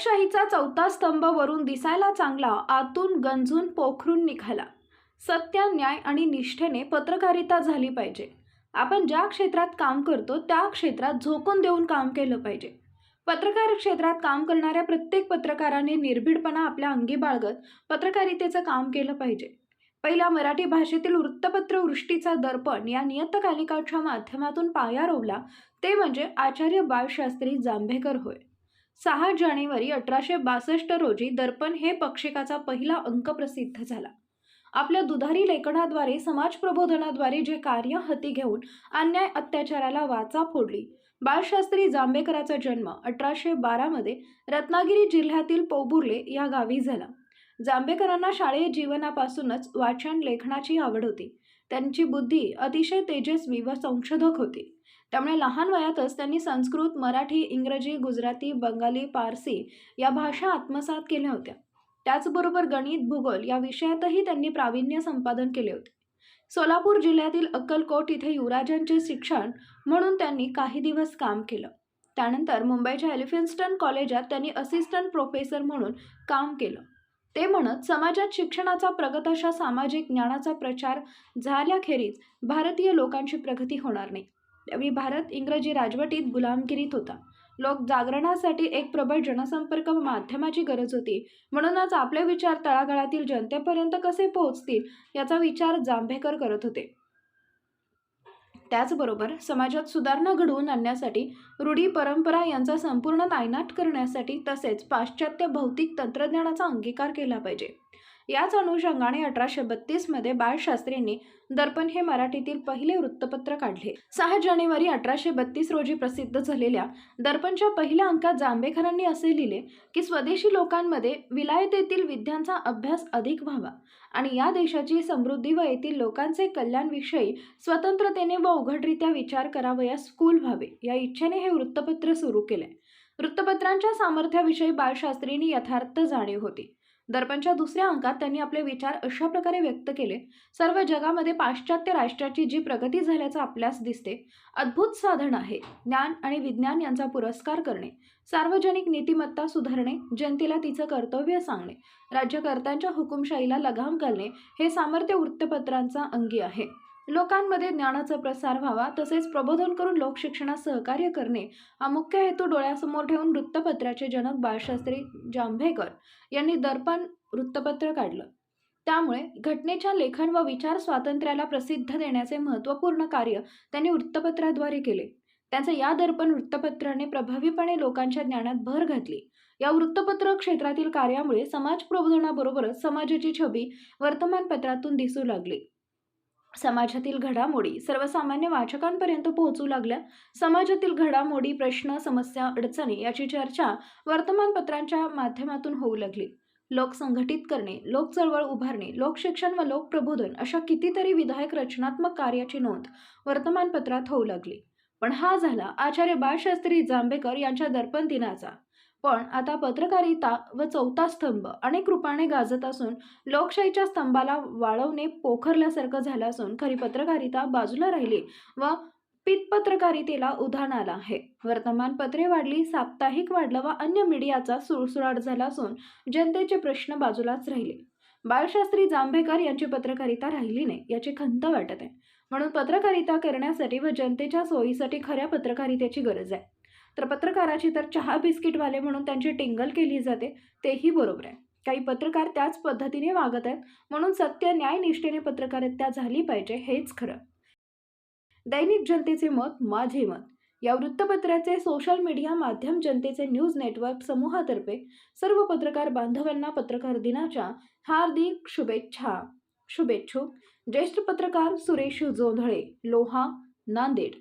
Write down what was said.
लोकशाहीचा चौथा स्तंभ वरून दिसायला चांगला आतून गंजून पोखरून निघाला. सत्य न्याय आणि निष्ठेने पत्रकारिता झाली पाहिजे. आपण ज्या क्षेत्रात काम करतो त्या क्षेत्रात झोकून देऊन काम केलं पाहिजे. पत्रकार क्षेत्रात काम करणाऱ्या प्रत्येक पत्रकाराने निर्भीडपणा आपल्या अंगी बाळगत पत्रकारितेचं काम केलं पाहिजे. पहिल्या मराठी भाषेतील वृत्तपत्र वृष्टीचा दर्पण या नियतकालिकाच्या माध्यमातून पाया रोवला ते म्हणजे आचार्य बाळशास्त्री जांभेकर होय. सहा जानेवारी अठराशे बासष्ट रोजी दर्पण हे पक्षिकाचा पहिला अंक प्रसिद्ध झाला. आपल्या दुधारी लेखनाद्वारे समाज प्रबोधनाद्वारे जे कार्य हाती घेऊन अन्याय अत्याचाराला वाचा फोडली. बाळशास्त्री जांभेकराचा जन्म अठराशे बारामध्ये रत्नागिरी जिल्ह्यातील पौबुर्ले या गावी झाला. जांभेकरांना शालेय जीवनापासूनच वाचन लेखनाची आवड होती. त्यांची बुद्धी अतिशय तेजस्वी व संशोधक होती. त्यामुळे लहान वयातच त्यांनी संस्कृत मराठी इंग्रजी गुजराती बंगाली पारसी या भाषा आत्मसात केल्या होत्या. त्याचबरोबर गणित भूगोल या विषयातही त्यांनी प्रावीण्य संपादन केले होते. सोलापूर जिल्ह्यातील अक्कलकोट इथे युवराजांचे शिक्षण म्हणून त्यांनी काही दिवस काम केलं. त्यानंतर मुंबईच्या एलिफिन्स्टन कॉलेजात त्यांनी असिस्टंट प्रोफेसर म्हणून काम केलं. ते म्हणत समाजात शिक्षणाचा प्रगत अशा सामाजिक ज्ञानाचा प्रचार झाल्याखेरीज भारतीय लोकांची प्रगती होणार नाही. त्यावेळी भारत इंग्रजी राजवटीत गुलामगिरीत होता. लोक जागरणासाठी एक प्रबळ जनसंपर्क माध्यमाची गरज होती. म्हणूनच आपले विचार तळागाळातील जनतेपर्यंत कसे पोहोचतील याचा विचार जांभेकर करत होते. त्याचबरोबर समाजात सुधारणा घडवून आणण्यासाठी रूढी परंपरा यांचा संपूर्ण नायनाट करण्यासाठी तसेच पाश्चात्य भौतिक तंत्रज्ञानाचा अंगीकार केला पाहिजे. याच अनुषंगाने अठराशे बत्तीसमध्ये बाळशास्त्रींनी दर्पण हे मराठीतील पहिले वृत्तपत्र काढले. सहा जानेवारी अठराशे बत्तीस रोजी प्रसिद्ध झालेल्या दर्पणच्या पहिल्या अंकात जांभेकरांनी असे लिहिले की स्वदेशी लोकांमध्ये विलायतेतील विद्यांचा अभ्यास अधिक व्हावा आणि या देशाची समृद्धी व येथील लोकांचे कल्याणविषयी स्वतंत्रतेने व उघडरित्या विचार करावयास स्कूल व्हावे या इच्छेने हे वृत्तपत्र सुरू केले. वृत्तपत्रांच्या सामर्थ्याविषयी बाळशास्त्रींनी यथार्थ जाणीव होती. दर्पणच्या दुसऱ्या अंकात त्यांनी आपले विचार अशा प्रकारे व्यक्त केले. सर्व जगामध्ये पाश्चात्य राष्ट्राची जी प्रगती झाल्याचं आपल्यास दिसते अद्भुत साधन आहे. ज्ञान आणि विज्ञान यांचा पुरस्कार करणे सार्वजनिक नीतिमत्ता सुधारणे जनतेला तिचं कर्तव्य सांगणे राज्यकर्त्यांच्या हुकुमशाहीला लगाम घालणे हे सामर्थ्य वृत्तपत्रांचा अंगी आहे. लोकांमध्ये ज्ञानाचा प्रसार व्हावा तसेच प्रबोधन करून लोकशिक्षणात सहकार्य करणे हा मुख्य हेतू डोळ्यासमोर ठेवून वृत्तपत्राचे जनक बाळशास्त्री जांभेकर यांनी दर्पण वृत्तपत्र काढलं. त्यामुळे घटनेच्या लेखन व विचार स्वातंत्र्याला प्रसिद्ध देण्याचे महत्त्वपूर्ण कार्य त्यांनी वृत्तपत्राद्वारे केले. त्यांचे या दर्पण वृत्तपत्राने प्रभावीपणे लोकांच्या ज्ञानात भर घातली. या वृत्तपत्र क्षेत्रातील कार्यामुळे समाज प्रबोधनाबरोबरच समाजाची छबी वर्तमानपत्रातून दिसू लागली. समाजातील घडामोडी सर्वसामान्य वाचकांपर्यंत पोहोचू लागल्या. समाजातील घडामोडी प्रश्न समस्या अडचणी याची चर्चा वर्तमानपत्रांच्या माध्यमातून होऊ लागली. लोक संघटित करणे लोक चळवळ उभारणे लोकशिक्षण व लोकप्रबोधन अशा कितीतरी विधायक रचनात्मक कार्याची नोंद वर्तमानपत्रात होऊ लागली. पण हा झाला आचार्य बाळशास्त्री जांभेकर यांच्या दर्पण दिनाचा. पण आता पत्रकारिता व चौथा स्तंभ अनेक रूपाने गाजत असून लोकशाहीच्या स्तंभाला वाळवणे पोखरल्यासारखं झालं असून खरी पत्रकारिता बाजूला राहिली व पत्रकारितेला उधाण आलं आहे. वर्तमानपत्रे वाढली साप्ताहिक वाढलं व अन्य मीडियाचा सुळसुळाट झाला असून जनतेचे प्रश्न बाजूलाच राहिले. बाळशास्त्री जांभेकर यांची पत्रकारिता राहिली नाही याची खंत वाटत. आहे म्हणून पत्रकारिता करण्यासाठी व जनतेच्या सोयीसाठी खऱ्या पत्रकारितेची गरज आहे. तर पत्रकाराची तर चहा बिस्किटवाले म्हणून त्यांची टिंगल केली जाते तेही बरोबर आहे. काही पत्रकार त्याच पद्धतीने वागत आहेत म्हणून सत्य न्यायनिष्ठेने पत्रकारिता झाली पाहिजे हेच खरं. दैनिक जनतेचे मत माझे मत. या वृत्तपत्राचे सोशल मीडिया माध्यम जनतेचे न्यूज नेटवर्क समूहातर्फे सर्व पत्रकार बांधवांना पत्रकार दिनाच्या हार्दिक शुभेच्छा. शुभेच्छुक. ज्येष्ठ पत्रकार सुरेश जोंधळे. लोहा नांदेड.